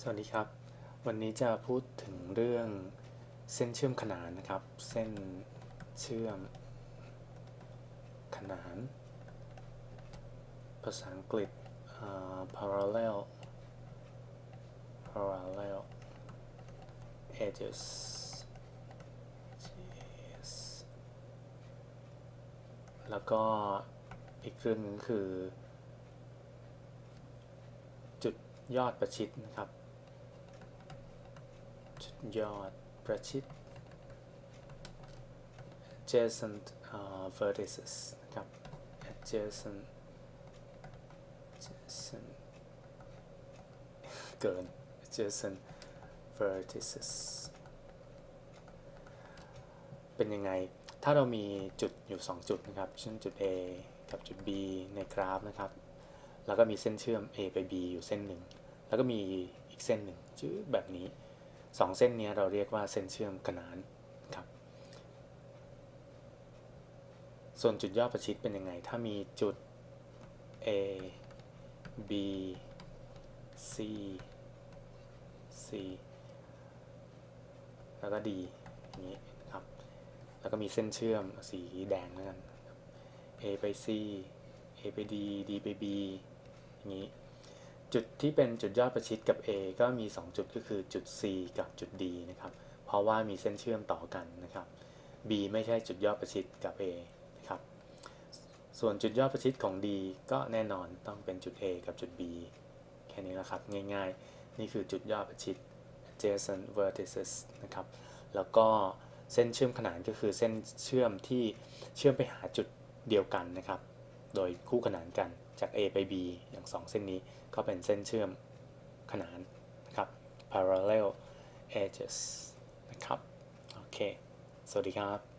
สวัสดีครับ วันนี้จะพูดถึงเรื่องเส้นเชื่อมขนานนะครับ เส้นเชื่อมขนาน ภาษาอังกฤษอ่า parallel parallel edges Yes แล้วก็อีกเรื่องหนึงคือ จุดยอดประชิดนะครับ จุดยอดประชิด adjacent uh, vertices นะครับ adjacent adjacent เกิน adjacent vertices เป็นยังไง ถ้าเรามีจุดอยู่ 2 จุดนะครับ เช่นจุด A กับจุด B ในกราฟนะครับ แล้วก็มีเส้นเชื่อม A ไป B อยู่เส้นหนึ่ง แล้วก็มีอีกเส้นหนึ่งชื่อแบบนี้ สองเส้นนี้เราเรียกว่าเส้นเชื่อมขนานครับส่วนจุดยอดประชิดเป็นยังไง ถ้ามีจุด A B C C แล้วก็ D อย่างนี้ครับ แล้วก็มีเส้นเชื่อมสีแดงแล้วกัน A ไป C A ไป D D ไป B อย่างนี้ จุดที่เป็นจุดยอดประชิดกับ A ก็มี 2 จุดก็คือจุด C กับจุด D นะครับ เพราะว่ามีเส้นเชื่อมต่อกันนะครับ B ไม่ใช่จุดยอดประชิดกับ A นะครับ ส่วนจุดยอดประชิดของ D ก็แน่นอนต้องเป็นจุด A กับจุด B แค่นี้แหละครับ ง่ายๆ นี่คือจุดยอดประชิด adjacent vertices นะครับ แล้วก็เส้นเชื่อมขนานก็คือเส้นเชื่อมที่เชื่อมไปหาจุดเดียวกันนะครับ โดยคู่ขนานกัน จาก A ไป B อย่าง 2 เส้นนี้ก็เป็นเส้นเชื่อมขนานนะครับ parallel edges นะครับ โอเค สวัสดีครับ